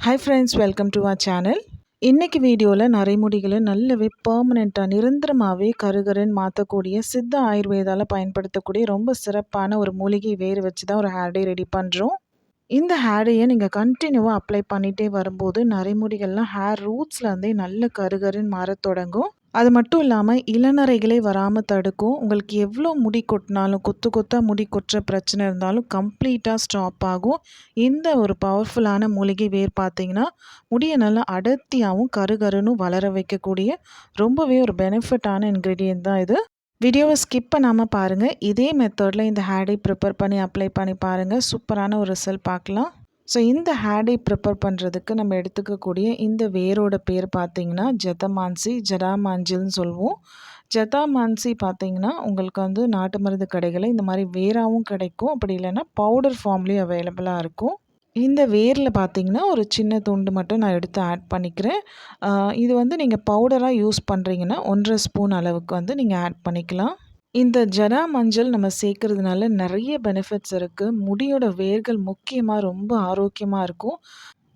Hi friends welcome to our channel இன்றைக்கி வீடியோவில் நரைமுடிகளை நல்லாவே பர்மனெண்ட்டாக நிரந்தரமாகவே கருகருன்னு மாற்றக்கூடிய சித்த ஆயுர்வேதாவில் பயன்படுத்தக்கூடிய ரொம்ப சிறப்பான ஒரு மூலிகை வேர் வச்சு தான் ஒரு ஹேர் டே ரெடி பண்ணுறோம் இந்த ஹேடையை நீங்கள் கண்டினியூவாக அப்ளை பண்ணிகிட்டே வரும்போது நரைமுடிகள்லாம் ஹேர் ரூட்ஸ்லேருந்தே நல்ல கருகருன்னு மாறத் தொடங்கும். அது மட்டும் இல்லாமல் இளநரைகளே வராமல் தடுக்கும். உங்களுக்கு எவ்வளோ முடி கொட்டினாலும் கொத்து கொத்தாக முடி கொட்டுற பிரச்சனை இருந்தாலும் கம்ப்ளீட்டாக ஸ்டாப் ஆகும். இந்த ஒரு பவர்ஃபுல்லான மூலிகை வேர் பார்த்தீங்கன்னா முடியை நல்லா அடர்த்தியாகவும் கருகருன்னு வளர வைக்கக்கூடிய ரொம்பவே ஒரு பெனிஃபிட்டான இன்க்ரீடியன்ட் தான் இது. வீடியோவை ஸ்கிப் பண்ணாமல் பாருங்கள் இதே மெத்தடில் இந்த ஹேடை ப்ரிப்பேர் பண்ணி அப்ளை பண்ணி பாருங்கள் சூப்பரான ஒரு ரிசல்ட் பார்க்கலாம். ஸோ இந்த ஹேடை ப்ரிப்பேர் பண்ணுறதுக்கு நம்ம எடுத்துக்கக்கூடிய இந்த வேரோட பேர் பார்த்திங்கன்னா ஜெதமான்சி ஜடாமாஞ்சில்னு சொல்லுவோம். ஜதாமான்சி பார்த்திங்கன்னா உங்களுக்கு வந்து நாட்டு மருந்து கடைகளில் இந்த மாதிரி வேராகவும் கிடைக்கும். அப்படி இல்லைன்னா பவுடர் ஃபார்ம்லேயும் அவைலபிளாக இருக்கும். இந்த வேரில் பார்த்திங்கன்னா ஒரு சின்ன துண்டு மட்டும் நான் எடுத்து ஆட் பண்ணிக்கிறேன். இது வந்து நீங்கள் பவுடராக யூஸ் பண்ணுறீங்கன்னா ஒன்றரை ஸ்பூன் அளவுக்கு வந்து நீங்கள் ஆட் பண்ணிக்கலாம். இந்த ஜடா மஞ்சள் நம்ம சேர்க்கறதுனால நிறைய பெனிஃபிட்ஸ் இருக்குது முடியோட வேர்கள் முக்கியமாக ரொம்ப ஆரோக்கியமாக இருக்கும்.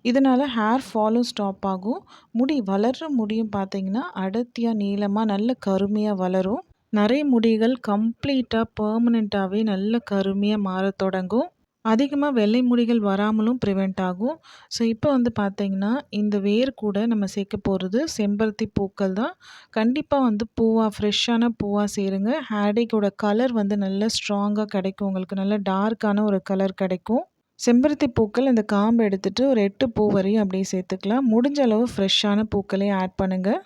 இதனால் ஹேர் ஃபாலும் ஸ்டாப் ஆகும். முடி வளர்கிற முடியும் பார்த்திங்கன்னா அடர்த்தியாக நீளமாக நல்ல கருமையாக வளரும். நிறைய முடிகள் கம்ப்ளீட்டாக பர்மனெண்ட்டாகவே நல்ல கருமையாக மாற தொடங்கும். அதிகமாக வெள்ளை முடிகள் வராமலும் ப்ரிவெண்ட் ஆகும். ஸோ இப்போ வந்து பார்த்திங்கன்னா இந்த வேர் கூட நம்ம சேர்க்க போகிறது செம்பருத்தி பூக்கள் தான். கண்டிப்பாக வந்து பூவாக ஃப்ரெஷ்ஷான பூவாக சேருங்க. ஹேடேக்கோட கலர் வந்து நல்ல ஸ்ட்ராங்காக கிடைக்கும். உங்களுக்கு நல்ல டார்க்கான ஒரு கலர் கிடைக்கும். செம்பருத்தி பூக்கள் இந்த காம்பு எடுத்துகிட்டு ஒரு எட்டு பூ வரையும் அப்படியே சேர்த்துக்கலாம். முடிஞ்ச அளவு ஃப்ரெஷ்ஷான பூக்களே ஆட் பண்ணுங்கள்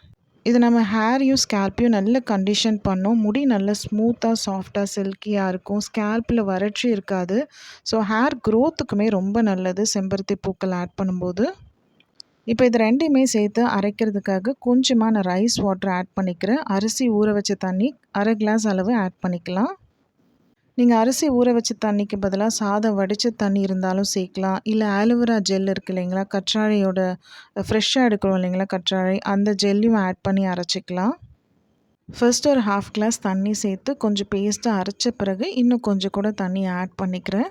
இது நம்ம ஹேரையும் ஸ்கேல்ப்பையும் நல்ல கண்டிஷன் பண்ணோம். முடி நல்ல ஸ்மூத்தாக சாஃப்டாக சில்கியாக இருக்கும். ஸ்கேல்ப்பில் வறட்சி இருக்காது. ஸோ ஹேர் க்ரோத்துக்குமே ரொம்ப நல்லது. செம்பருத்தி பூக்கள் ஆட் பண்ணும்போது. இப்போ இது ரெண்டையுமே சேர்த்து அரைக்கிறதுக்காக கொஞ்சமாக நான் ரைஸ் வாட்டர் ஆட் பண்ணிக்கிறேன். அரிசி ஊற வச்ச தண்ணி அரை கிளாஸ் அளவு ஆட் பண்ணிக்கலாம். நீங்கள் அரிசி ஊற வச்ச தண்ணிக்கு பதிலாக சாதம் வடித்த தண்ணி இருந்தாலும் சேர்க்கலாம். இல்லை ஆலோவேரா ஜெல் இருக்குது இல்லைங்களா? கற்றாழையோட ஃப்ரெஷ்ஷாக எடுக்கிறோம் இல்லைங்களா கற்றாழை? அந்த ஜெல்லையும் ஆட் பண்ணி அரைச்சிக்கலாம். ஃபர்ஸ்ட் ஒரு ஹாஃப் கிளாஸ் தண்ணி சேர்த்து கொஞ்சம் பேஸ்ட்டாக அரைச்ச பிறகு இன்னும் கொஞ்சம் கூட தண்ணி ஆட் பண்ணிக்கிறேன்.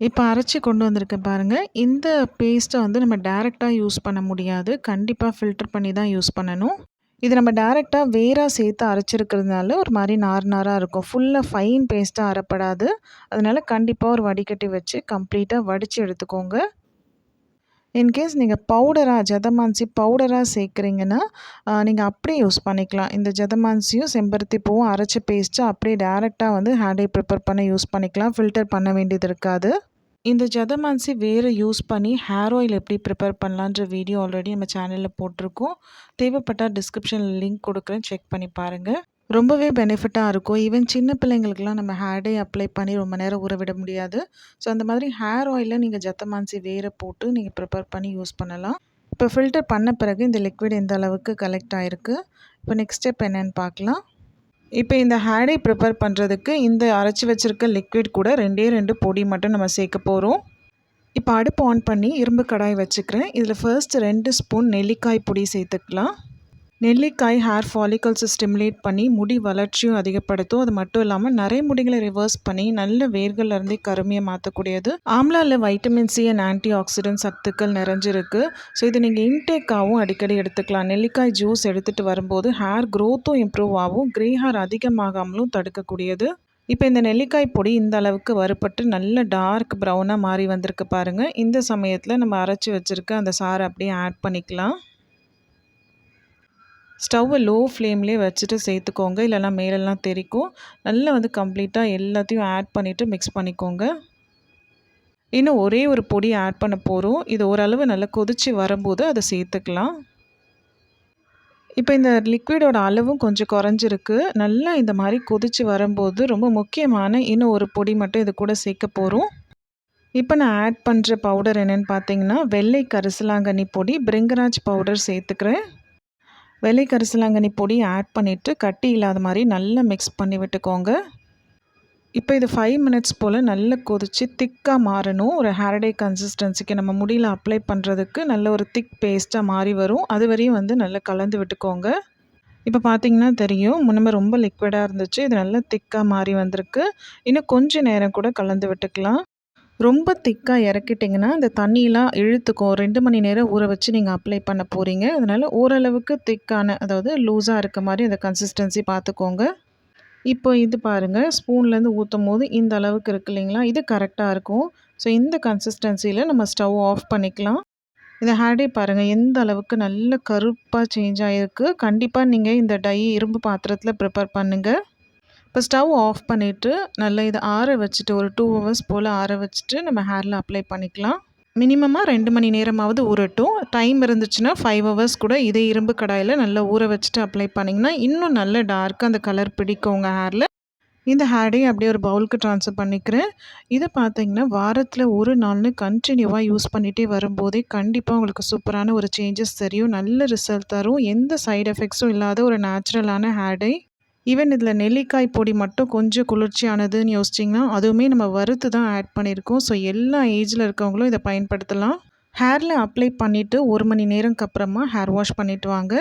இப்போ அரைச்சி கொண்டு வந்திருக்கேன் பாருங்கள் இந்த பேஸ்ட்டை வந்து நம்ம டேரெக்டாக யூஸ் பண்ண முடியாது. கண்டிப்பாக ஃபில்டர் பண்ணி தான் யூஸ் பண்ணணும். இது நம்ம டேரெக்டாக வேராக சேர்த்து அரைச்சிருக்கிறதுனால ஒரு மாதிரி நார் நாராக இருக்கும். ஃபுல்லாக ஃபைன் பேஸ்ட்டாக அரைப்படாது. அதனால் கண்டிப்பாக ஒரு வடிகட்டி வச்சு கம்ப்ளீட்டாக வடித்து எடுத்துக்கோங்க. இன்கேஸ் நீங்கள் பவுடராக ஜதமான்சி பவுடராக சேர்க்குறீங்கன்னா நீங்கள் அப்படியே யூஸ் பண்ணிக்கலாம். இந்த ஜதமான்சியும் செம்பருத்தி பூவும் அரைச்ச பேஸ்ட்டு அப்படியே டேரெக்டாக வந்து ஹேண்டை ப்ரிப்பேர் பண்ண யூஸ் பண்ணிக்கலாம். ஃபில்டர் பண்ண வேண்டியது இருக்காது. இந்த ஜதமான்சி வேறு யூஸ் பண்ணி ஹேர் ஆயில் எப்படி ப்ரிப்பேர் பண்ணலான்ற வீடியோ ஆல்ரெடி நம்ம சேனலில் போட்டிருக்கோம். தேவைப்பட்டால் டிஸ்கிரிப்ஷனில் லிங்க் கொடுக்குறேன். செக் பண்ணி பாருங்கள் ரொம்பவே பெனிஃபிட்டாக இருக்கும். ஈவன் சின்ன பிள்ளைங்களுக்குலாம் நம்ம ஹேர் அப்ளை பண்ணி ரொம்ப நேரம் ஊற விட முடியாது. ஸோ அந்த மாதிரி ஹேர் ஆயிலில் நீங்கள் ஜத்தமான்சி வேரை போட்டு நீங்கள் ப்ரிப்பேர் பண்ணி யூஸ் பண்ணலாம். இப்போ ஃபில்டர் பண்ண பிறகு இந்த லிக்விட் எந்த அளவுக்கு கலெக்ட் ஆகிருக்கு இப்போ நெக்ஸ்ட் ஸ்டெப் என்னென்னு பார்க்கலாம். இப்போ இந்த ஹேடை ப்ரிப்பேர் பண்ணுறதுக்கு இந்த அரைச்சி வச்சுருக்க லிக்விட் கூட ரெண்டே ரெண்டு பொடி மட்டும் நம்ம சேர்க்க போகிறோம். இப்போ அடுப்பு ஆன் பண்ணி இரும்பு கடாய் வச்சுக்கிறேன். இதில் ஃபர்ஸ்ட் ரெண்டு ஸ்பூன் நெல்லிக்காய் பொடி சேர்த்துக்கலாம். நெல்லிக்காய் ஹேர் ஃபாலிகல்ஸை ஸ்டிமுலேட் பண்ணி முடி வளர்ச்சியும் அதிகப்படுத்தும். அது மட்டும் இல்லாமல் நிறைய முடிகளை ரிவர்ஸ் பண்ணி நல்ல வேர்கள்லேருந்தே கருமையை மாற்றக்கூடியது ஆம்லாவில் vitamin C and antioxidant சத்துக்கள் நிறைஞ்சிருக்கு. ஸோ இது நீங்கள் இன்டேக்காகவும் அடிக்கடி எடுத்துக்கலாம். நெல்லிக்காய் ஜூஸ் எடுத்துகிட்டு வரும்போது ஹேர் க்ரோத்தும் இம்ப்ரூவ் ஆகும். க்ரே ஹேர் அதிகமாகாமலும் தடுக்கக்கூடியது. இப்போ இந்த நெல்லிக்காய் பொடி இந்த அளவுக்கு வறுப்பட்டு நல்ல டார்க் ப்ரௌனாக மாறி வந்திருக்கு பாருங்கள் இந்த சமயத்தில் நம்ம அரைச்சி வச்சுருக்க அந்த சாறை அப்படியே ஆட் பண்ணிக்கலாம். ஸ்டவ்வை லோ ஃப்ளேம்லேயே வச்சுட்டு சேர்த்துக்கோங்க. இல்லைனா மேலெல்லாம் தெரிக்கும். நல்லா வந்து கம்ப்ளீட்டாக எல்லாத்தையும் ஆட் பண்ணிவிட்டு மிக்ஸ் பண்ணிக்கோங்க. இன்னும் ஒரே ஒரு பொடி ஆட் பண்ண போகிறோம் இது ஓரளவு நல்லா கொதித்து வரும்போது அதை சேர்த்துக்கலாம். இப்போ இந்த லிக்விடோட அளவும் கொஞ்சம் குறைஞ்சிருக்கு. நல்லா இந்த மாதிரி கொதித்து வரும்போது ரொம்ப முக்கியமான இன்னும் ஒரு பொடி மட்டும் இது கூட சேர்க்க போகிறோம் இப்போ நான் ஆட் பண்ணுற பவுடர் என்னென்னு பார்த்தீங்கன்னா வெள்ளை கரிசலாங்கண்ணி பொடி பிரிங்கராஜ் பவுடர் சேர்த்துக்கிறேன். வெள்ளை கரிசலாங்கண்ணி பொடி ஆட் பண்ணிவிட்டு கட்டி இல்லாத மாதிரி நல்லா மிக்ஸ் பண்ணி விட்டுக்கோங்க. இப்போ இது ஃபைவ் மினிட்ஸ் போல் நல்லா கொதித்து திக்காக மாறணும். ஒரு ஹேர்டே கன்சிஸ்டன்சிக்கு நம்ம முடியில் அப்ளை பண்ணுறதுக்கு நல்ல ஒரு திக் பேஸ்ட்டாக மாறி வரும். அது வரையும் வந்து நல்லா கலந்து விட்டுக்கோங்க. இப்போ பார்த்தீங்கன்னா தெரியும் முன்னமே ரொம்ப லிக்விடாக இருந்துச்சு. இது நல்லா திக்காக மாறி வந்திருக்கு. இன்னும் கொஞ்சம் நேரம் கூட கலந்து விட்டுக்கலாம். ரொம்ப திக்காக இறக்கிட்டிங்கன்னா இந்த தண்ணியெலாம் இழுத்துக்கும். ரெண்டு மணி நேரம் ஊற வச்சு நீங்கள் அப்ளை பண்ண போகிறீங்க அதனால் ஓரளவுக்கு திக்கான அதாவது லூஸாக இருக்க மாதிரி அந்த கன்சிஸ்டன்சி பார்த்துக்கோங்க இப்போ இது பாருங்கள் ஸ்பூன்லேருந்து ஊற்றும் போது இந்த அளவுக்கு இருக்கு இல்லைங்களா? இது கரெக்டாக இருக்கும். ஸோ இந்த கன்சிஸ்டன்சியில் நம்ம ஸ்டவ் ஆஃப் பண்ணிக்கலாம். இந்த ஹேடே பாருங்கள் எந்த அளவுக்கு நல்ல கருப்பாக சேஞ்ச் ஆகிருக்கு கண்டிப்பாக நீங்கள் இந்த டை இரும்பு பாத்திரத்தில் ப்ரிப்பேர் பண்ணுங்கள் இப்போ ஸ்டவ் ஆஃப் பண்ணிவிட்டு நல்லா இதை ஆற வச்சுட்டு ஒரு டூ ஹவர்ஸ் போல் ஆற வச்சுட்டு நம்ம ஹேரில் அப்ளை பண்ணிக்கலாம். மினிமமாக ரெண்டு மணி நேரமாவது ஊறட்டும். டைம் இருந்துச்சுன்னா ஃபைவ் ஹவர்ஸ் கூட இதே இரும்பு கடாயில் நல்லா ஊற வச்சுட்டு அப்ளை பண்ணிங்கன்னா இன்னும் நல்ல டார்க்காக அந்த கலர் பிடிக்கும் உங்கள் ஹேரில் இந்த ஹேடையும் அப்படியே ஒரு பவுலுக்கு ட்ரான்ஸ்ஃபர் பண்ணிக்கிறேன். இதை பார்த்தீங்கன்னா வாரத்தில் ஒரு நாள்னு கண்டினியூவாக யூஸ் பண்ணிகிட்டே வரும்போதே கண்டிப்பாக உங்களுக்கு சூப்பரான ஒரு சேஞ்சஸ் தெரியும். நல்ல ரிசல்ட் தரும். எந்த சைடு எஃபெக்ட்ஸும் இல்லாத ஒரு நேச்சுரலான ஹேடை ஈவன் இதில் நெல்லிக்காய் பொடி மட்டும் கொஞ்சம் குளிர்ச்சியானதுன்னு யோசிச்சிங்கன்னா அதுவுமே நம்ம வறுத்து தான் ஆட் பண்ணியிருக்கோம். ஸோ எல்லா ஏஜில் இருக்கவங்களும் இதை பயன்படுத்தலாம். ஹேரில் அப்ளை பண்ணிவிட்டு ஒரு மணி நேரம்க்கு அப்புறமா ஹேர் வாஷ் பண்ணிவிட்டு வாங்க.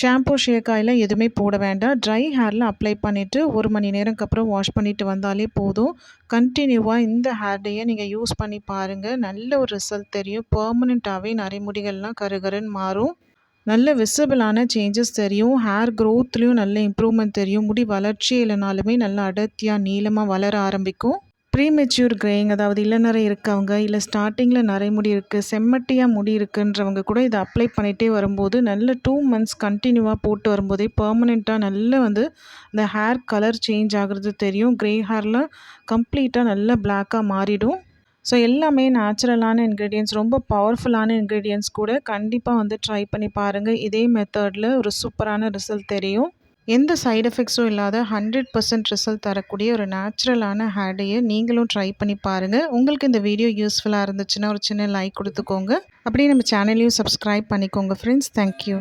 ஷாம்பூ ஷேக்காயில் எதுவுமே போட வேண்டாம். ட்ரை ஹேரில் அப்ளை பண்ணிவிட்டு ஒரு மணி நேரம்க்கு அப்புறம் வாஷ் பண்ணிவிட்டு வந்தாலே போதும். கண்டினியூவாக இந்த ஹேர் டேயை நீங்கள் யூஸ் பண்ணி பாருங்கள் நல்ல ஒரு ரிசல்ட் தெரியும். பர்மனெண்ட்டாகவே நிறைய முடிகள்லாம் கருகருன்னு மாறும். நல்ல விசிபிளான சேஞ்சஸ் தெரியும். ஹேர் க்ரோத்லேயும் நல்ல இம்ப்ரூவ்மெண்ட் தெரியும். முடி வளர்ச்சி இல்லைனாலுமே நல்லா அடர்த்தியாக நீளமாக வளர ஆரம்பிக்கும். ப்ரீமெச்சூர் கிரேயிங் அதாவது இளநரை இருக்கவங்க இல்லை ஸ்டார்டிங்கில் நிறைய முடி இருக்குது செம்மட்டியாக முடி இருக்குன்றவங்க கூட இதை அப்ளை பண்ணிகிட்டே வரும்போது நல்ல டூ மந்த்ஸ் கண்டினியூவாக போட்டு வரும்போதே பர்மனெண்ட்டாக நல்ல வந்து இந்த ஹேர் கலர் சேஞ்ச் ஆகுறது தெரியும். க்ரே ஹேர்லாம் கம்ப்ளீட்டாக நல்ல பிளாக்காக மாறிடும். ஸோ எல்லாமே நேச்சுரலான இன்க்ரீடியன்ஸ் ரொம்ப பவர்ஃபுல்லான இன்க்ரீடியன்ஸ் கூட கண்டிப்பாக வந்து ட்ரை பண்ணி பாருங்கள் இதே மெத்தடில் ஒரு சூப்பரான ரிசல்ட் தெரியும். எந்த சைடு எஃபெக்ட்ஸும் இல்லாத ஹண்ட்ரட் பர்சன்ட் ரிசல்ட் தரக்கூடிய ஒரு நேச்சுரலான ஹேடையை நீங்களும் ட்ரை பண்ணி பாருங்கள் உங்களுக்கு இந்த வீடியோ யூஸ்ஃபுல்லாக இருந்துச்சுன்னா ஒரு சின்ன லைக் கொடுத்துக்கோங்க. அப்படியே நம்ம சேனலையும் சப்ஸ்கிரைப் பண்ணிக்கோங்க ஃப்ரெண்ட்ஸ் தேங்க்யூ